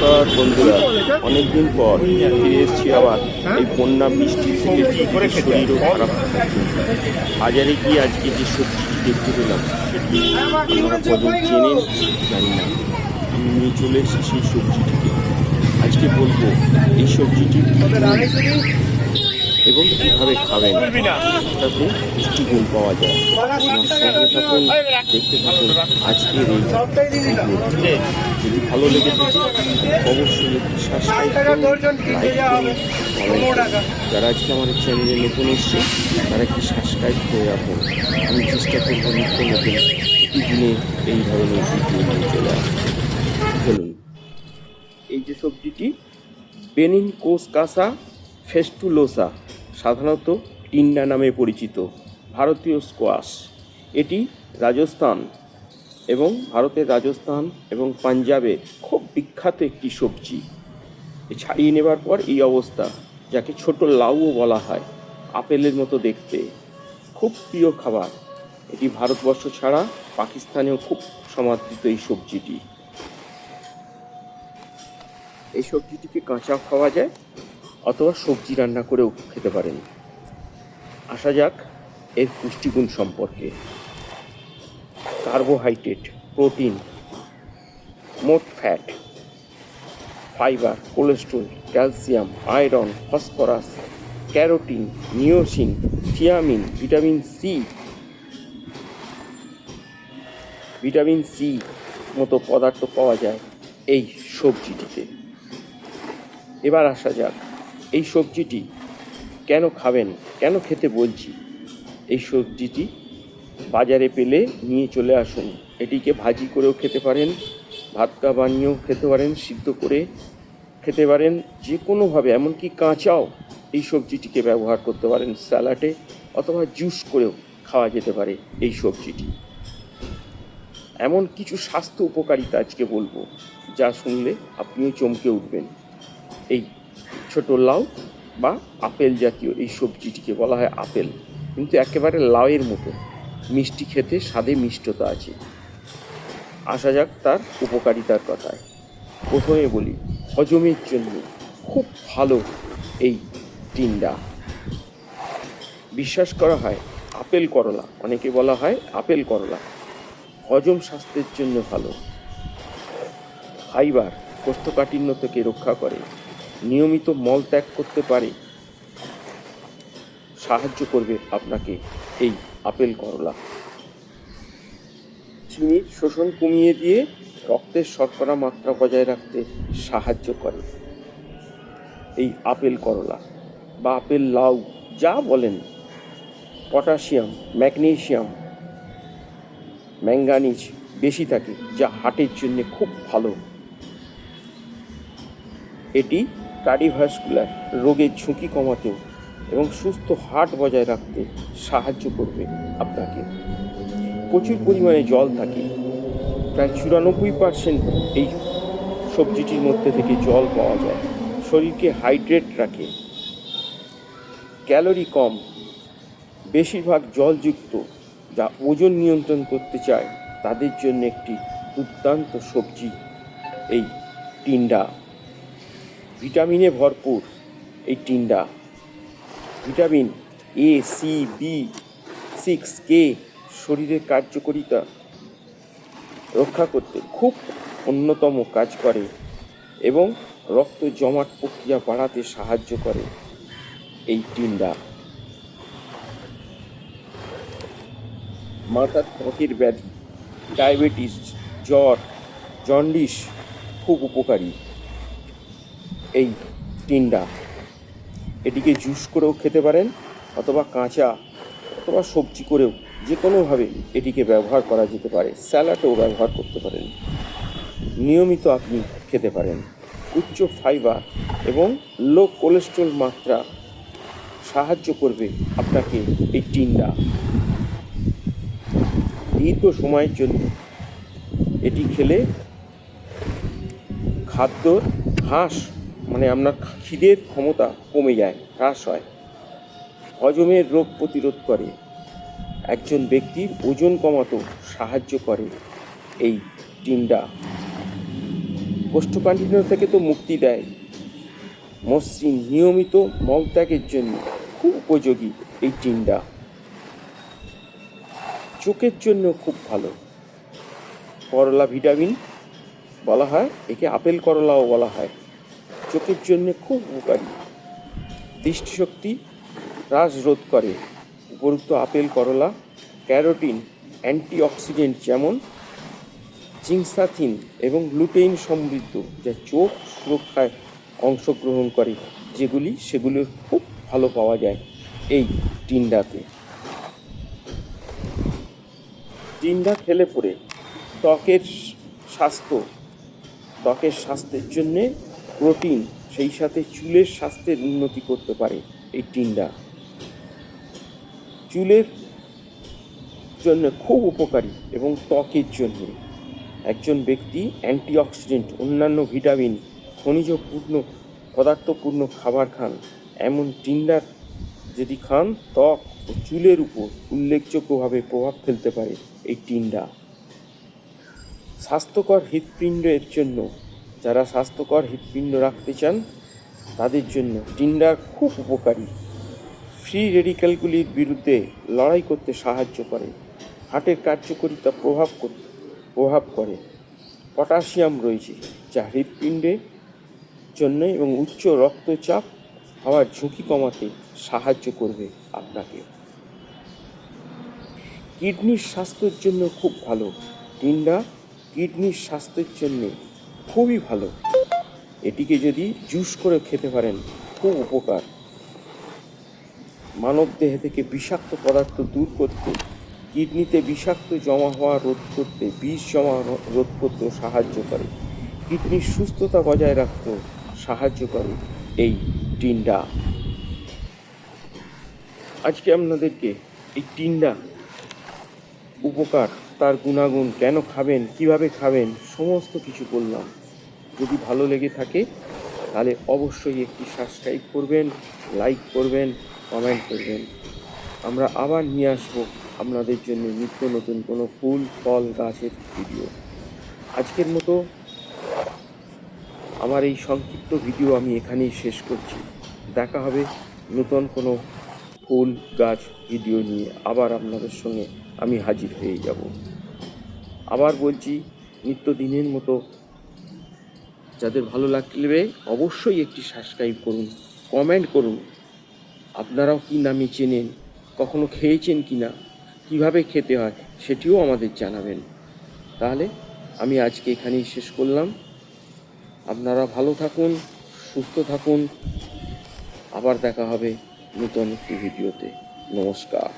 নমস্কার বন্ধুরা। অনেকদিন পর ফিরে এসেছি আবার। এই বন্যা বৃষ্টি থেকে শরীরও খারাপ বাজারে গিয়ে আজকে যে সবজিটি দেখতে পেলাম, সেটি আপনারা জানি না। আমি নিয়ে চলে এসেছি সেই সবজিটিকে। আজকে বলব, এই সবজিটি কি? এবং কীভাবে খাবেন? তাতে পুষ্টিগুণ পাওয়া যায়। সঙ্গে থাকুন দেখতে থাকুন, আজকের এই যদি ভালো লেগে থাকে, অবশ্যই সাবস্ক্রাইব যারা আজকে আমাদের চ্যানেলে নতুন এসছে, তারা একটি সাবস্ক্রাইব করে রাখুন। আমি চেষ্টা করব নিত্য নতুন প্রতিদিনে এই ধরনের ভিডিও নিয়ে চলে চলুন। এই যে সবজিটি বেনিন কোস কাসা ফেস্টুলোসা সাধারণত টিন্ডা নামে পরিচিত। ভারতীয় স্কোয়াশ। এটি রাজস্থান এবং ভারতের রাজস্থান এবং পাঞ্জাবে খুব বিখ্যাত একটি সবজি। ছাড়িয়ে নেবার পর এই অবস্থা, যাকে ছোট লাউও বলা হয়, আপেলের মতো দেখতে। খুব প্রিয় খাবার। এটি ভারতবর্ষ ছাড়া পাকিস্তানেও খুব সমাদৃত এই সবজিটি। এই সবজিটিকে কাঁচাও খাওয়া যায়। অথবা সবজি রান্না করেও খেতে পারেন। আসা যাক এর পুষ্টিগুণ সম্পর্কে। কার্বোহাইড্রেট, প্রোটিন, মোট fat, fibre, cholesterol, calcium, iron, phosphorus, carotene, niacin, thiamine, vitamin C vitamin C মতো পদার্থ পাওয়া যায় এই সবজিটিতে। এবার আসা যাক এই সবজিটি কেন খাবেন? কেন খেতে বলছি? এই সবজিটি বাজারে পেলে নিয়ে চলে আসুন। এটিকে ভাজি করেও খেতে পারেন ভাতকা বানিয়েও খেতে পারেন, সিদ্ধ করে খেতে পারেন, যে কোনোভাবে। এমনকি কাঁচাও এই সবজিটিকে ব্যবহার করতে পারেন। স্যালাডে অথবা জুস করেও খাওয়া যেতে পারে এই সবজিটি। এমন কিছু স্বাস্থ্য উপকারিতা আজকে বলব, যা শুনলে আপনিও চমকে উঠবেন। এই ছোট লাউ বা আপেল জাতীয় এই সবজিটিকে বলা হয় আপেল। কিন্তু একেবারে লাউয়ের মতো। মিষ্টি খেতে স্বাদে মিষ্টতা আছে। আসা যাক তার উপকারিতার কথায়। প্রথমে বলি, হজমের জন্য খুব ভালো এই টিন্ডা। বিশ্বাস করা হয়, আপেল করলা, অনেকে বলা হয় আপেল করলা। হজম স্বাস্থ্যের জন্য ভালো। ফাইবার কোষ্ঠকাঠিন্য থেকে রক্ষা করে। নিয়মিত মল ত্যাগ করতে পারে। সাহায্য করবে আপনাকে এই আপেল করলা। চিনির শোষণ কমিয়ে দিয়ে রক্তের শর্করা মাত্রা বজায় রাখতে সাহায্য করে। এই আপেল করলা বা আপেল লাউ যা বলেন, পটাশিয়াম, ম্যাগনেশিয়াম, ম্যাঙ্গানিজ বেশি থাকে, যা হার্টের জন্য খুব ভালো। এটি কার্ডিভাস্কুলার রোগের ঝুঁকি কমাতেও এবং সুস্থ হার্ট বজায় রাখতে সাহায্য করবে আপনাকে। প্রচুর পরিমাণে জল থাকে। প্রায় চুরানব্বই পার্সেন্ট এই সবজিটির মধ্যে থেকে জল পাওয়া যায়। শরীরকে হাইড্রেট রাখে। ক্যালোরি কম। বেশিরভাগ জলযুক্ত যা ওজন নিয়ন্ত্রণ করতে চায়, তাদের জন্য একটি দুর্দান্ত সবজি এই টিন্ডা। ভিটামিনে ভরপুর এই টিন্ডা vitamin A C B six K শরীরের কার্যকরিতা রক্ষা করতে খুব অন্যতম কাজ করে এবং রক্ত জমাট প্রক্রিয়া বাড়াতে সাহায্য করে এই টিন্ডা মাথার ত্বকের ব্যাধি, ডায়াবেটিস, জ্বর, জন্ডিস খুব উপকারী। এই টিন্ডা এটিকে জুস করেও খেতে পারেন অথবা কাঁচা অথবা সবজি করেও যে কোনোভাবে এটিকে ব্যবহার করা যেতে পারে, স্যালাডেও ব্যবহার করতে পারেন। নিয়মিত আপনি খেতে পারেন। উচ্চ ফাইবার এবং লো কোলেস্ট্রল মাত্রা সাহায্য করবে আপনাকে এই টিন্ডা দীর্ঘ সময়ের জন্য এটি খেলে খাদ্য হ্রাস মানে আপনার খিদের ক্ষমতা কমে যায়, হ্রাস হয়। হজমের রোগ প্রতিরোধ করে। একজন ব্যক্তির ওজন কমাতেও সাহায্য করে এই টিন্ডা কোষ্ঠকাঠিন্য থেকে তো মুক্তি দেয়। মসৃণ নিয়মিত মলত্যাগের জন্য খুব উপযোগী এই টিন্ডা চোখের জন্য খুব ভালো। করলা ভিটামিন বলা হয়, একে আপেল করলাও বলা হয়। চোখের জন্য খুব উপকারী। দৃষ্টিশক্তি হ্রাস রোধ করে। উপরুক্ত আপেল, করলা, ক্যারোটিন, অ্যান্টিঅক্সিডেন্ট যেমন জিংসাথিন এবং গ্লুটেইন সমৃদ্ধ যা চোখ সুরক্ষায় অংশগ্রহণ করে, যেগুলি সেগুলো খুব ভালো পাওয়া যায় এই টিন্ডাতে। টিন্ডা খেলে পরে ত্বকের স্বাস্থ্য, ত্বকের স্বাস্থ্যের জন্যে প্রোটিন সেই সাথে চুলের স্বাস্থ্যের উন্নতি করতে পারে এই টিন্ডা চুলের জন্য খুব উপকারী এবং ত্বকের জন্য। একজন ব্যক্তি অ্যান্টিঅক্সিডেন্ট, অন্যান্য ভিটামিন, খনিজপূর্ণ, পদার্থপূর্ণ খাবার খান, এমন টিন্ডার যদি খান, ত্বক ও চুলের উপর উল্লেখযোগ্যভাবে প্রভাব ফেলতে পারে এই টিন্ডা স্বাস্থ্যকর হৃৎপিণ্ডের জন্য যারা স্বাস্থ্যকর হৃৎপিণ্ড রাখতে চান, তাদের জন্য টিন্ডার খুব উপকারী। ফ্রি রেডিক্যালগুলির বিরুদ্ধে লড়াই করতে সাহায্য করে, হার্টের কার্যকারিতা প্রভাব প্রভাব করে। পটাশিয়াম রয়েছে, যা হৃৎপিণ্ডের জন্য এবং উচ্চ রক্তচাপ হওয়ার ঝুঁকি কমাতে সাহায্য করবে আপনাকে। কিডনির স্বাস্থ্যের জন্য খুব ভালো। টিন্ডা কিডনির স্বাস্থ্যের জন্য খুবই ভালো। এটিকে যদি জুস করে খেতে পারেন, খুব উপকার। মানব দেহে থেকে বিষাক্ত পদার্থ দূর করতে, কিডনিতে বিষাক্ত জমা হওয়া রোধ করতে, বিষ জমা রোধ করতেও সাহায্য করে। কিডনির সুস্থতা বজায় রাখতেও সাহায্য করে এই টিন্ডা। আজকে আপনাদেরকে এই টিন্ডা উপকার তার গুণাগুণ কেন খাবেন, কীভাবে খাবেন, সমস্ত কিছু বললাম। যদি ভালো লেগে থাকে, তাহলে অবশ্যই একটি সাবস্ক্রাইব করবেন লাইক করবেন কমেন্ট করবেন। আমরা আবার নিয়ে আসব আপনাদের জন্য নিত্য নতুন কোনো ফুল, ফল, গাছের ভিডিও আজকের মতো আমার এই সংক্ষিপ্ত ভিডিও আমি এখানেই শেষ করছি। দেখা হবে নতুন কোনো ফুল গাছ ভিডিও নিয়ে আবার আপনাদের সঙ্গে আমি হাজির হয়ে যাব। আবার বলছি, নিত্যদিনের মতো যাদের ভালো লাগলে অবশ্যই একটি সাবস্ক্রাইব করুন কমেন্ট করুন। আপনারাও কি নামে চেনেন, কখনো খেয়েছেন কি না, কীভাবে খেতে হয় সেটিও আমাদের জানাবেন। তাহলে আমি আজকে এখানেই শেষ করলাম। আপনারা ভালো থাকুন, সুস্থ থাকুন। আবার দেখা হবে নতুন একটি ভিডিওতে নমস্কার।